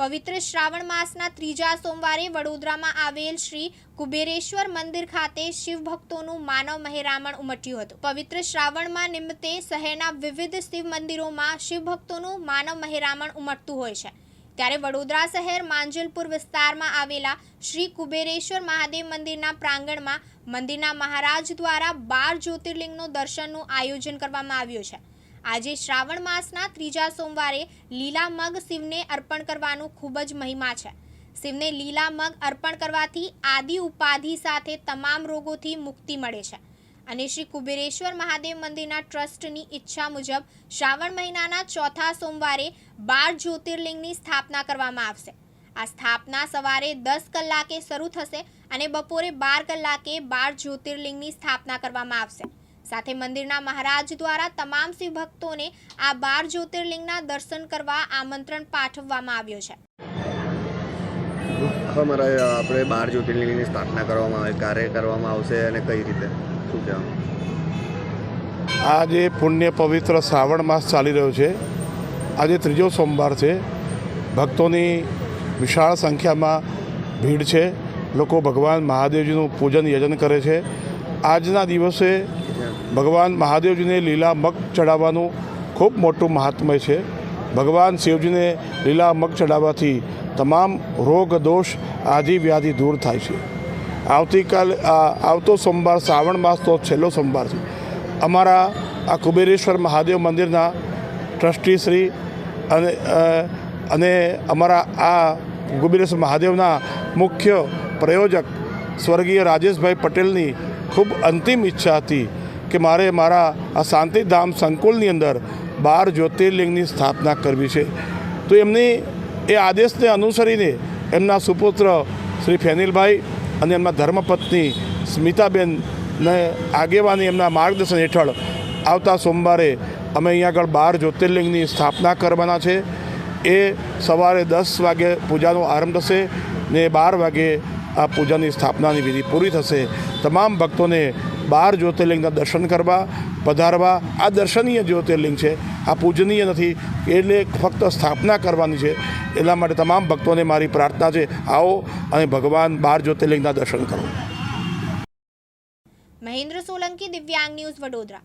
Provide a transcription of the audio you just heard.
પવિત્ર શ્રાવણ માસના ત્રીજા સોમવારે વડોદરામાં આવેલ શ્રી કુબેરેશ્વર મંદિર ખાતે શિવ ભક્તોનું માનવ મહેરામણ ઉમટ્યું હતું. પવિત્ર શ્રાવણમાં નિમિત્તે શહેરના વિવિધ શિવ મંદિરોમાં શિવ ભક્તોનું માનવ મહેરામણ ઉમટતું હોય છે. ત્યારે વડોદરા શહેર માંજલપુર વિસ્તારમાં આવેલા શ્રી કુબેરેશ્વર મહાદેવ મંદિરના પ્રાંગણમાં મંદિરના મહારાજ દ્વારા બાર જ્યોતિર્લિંગનું દર્શનનું આયોજન કરવામાં આવ્યું છે. આજે શ્રાવણ માસના ત્રીજા સોમવારે લીલા મગ શિવને અર્પણ કરવાનું ખૂબ જ મહિમા છે. શિવને લીલા મગ અર્પણ કરવાથી આદિ ઉપાધિ સાથે તમામ રોગોથી મુક્તિ મળે છે. અને શ્રી કુબેરેશ્વર મહાદેવ મંદિરના ટ્રસ્ટની ઈચ્છા મુજબ શ્રાવણ મહિનાના ચોથા સોમવારે બાર જ્યોતિર્લિંગની સ્થાપના કરવામાં આવશે. આ સ્થાપના સવારે દસ કલાકે શરૂ થશે અને બપોરે બાર કલાકે બાર જ્યોતિર્લિંગની સ્થાપના કરવામાં આવશે. સાથે મંદિરના મહારાજ દ્વારા તમામ શિવ ભક્તોને આ બાર જ્યોતિર્લિંગના દર્શન કરવા આમંત્રણ પાઠવવામાં આવ્યું છે. અમારે આપણે બાર જ્યોતિર્લિંગની સ્થાપના કરવામાં આવે ક્યારે કરવામાં આવશે અને કઈ રીતે? શું કહેવાનું? આજે પુણ્ય પવિત્ર શ્રાવણ માસ ચાલી રહ્યો છે. આજે ત્રીજો સોમવાર છે. ભક્તોની વિશાળ સંખ્યામાં ભીડ છે. લોકો ભગવાન મહાદેવજીનું પૂજન યજન કરે છે. આજના દિવસે ભગવાન મહાદેવજીને લીલા મગ ચડાવવાનું ખૂબ મોટું મહાત્મય છે. ભગવાન શિવજીને લીલા મગ ચડાવવાથી તમામ રોગ, દોષ આદિ વ્યાધિ દૂર થાય છે. આવતીકાલ આવતો સોમવાર, શ્રાવણ માસનો છેલ્લો સોમવાર છે. અમારા આ કુબેરેશ્વર મહાદેવ મંદિરના ટ્રસ્ટી શ્રી અને અને અમારા આ કુબેરેશ્વર મહાદેવના મુખ્ય પ્રયોજક સ્વર્ગીય રાજેશભાઈ પટેલની ખૂબ અંતિમ ઈચ્છા હતી કે મારે મારા આ શાંતિધામ સંકુલની અંદર બાર જ્યોતિર્લિંગની સ્થાપના કરવી છે. તો એમની એ આદેશને અનુસરીને એમના સુપુત્ર શ્રી ફેનિલભાઈ અને એમના ધર્મપત્ની સ્મિતાબેનને આગેવાની એમના માર્ગદર્શન હેઠળ આવતા સોમવારે અમે અહીંયા આગળ બાર જ્યોતિર્લિંગની સ્થાપના કરવાના છે. એ સવારે દસ વાગે પૂજાનો આરંભ થશે ને બાર વાગે આ પૂજાની સ્થાપનાની વિધિ પૂરી થશે. તમામ ભક્તોને બાર જ્યોતિર્લિંગના દર્શન કરવા, પધારવા. આ દર્શનીય જ્યોતિર્લિંગ છે, આ પૂજનીય નથી. એટલે ફક્ત સ્થાપના કરવાની છે. એટલા માટે તમામ ભક્તોને મારી પ્રાર્થના છે, આવો અને ભગવાન બાર જ્યોતિર્લિંગના દર્શન કરો. મહેન્દ્ર સોલંકી, દિવ્યાંગ ન્યૂઝ વડોદરા.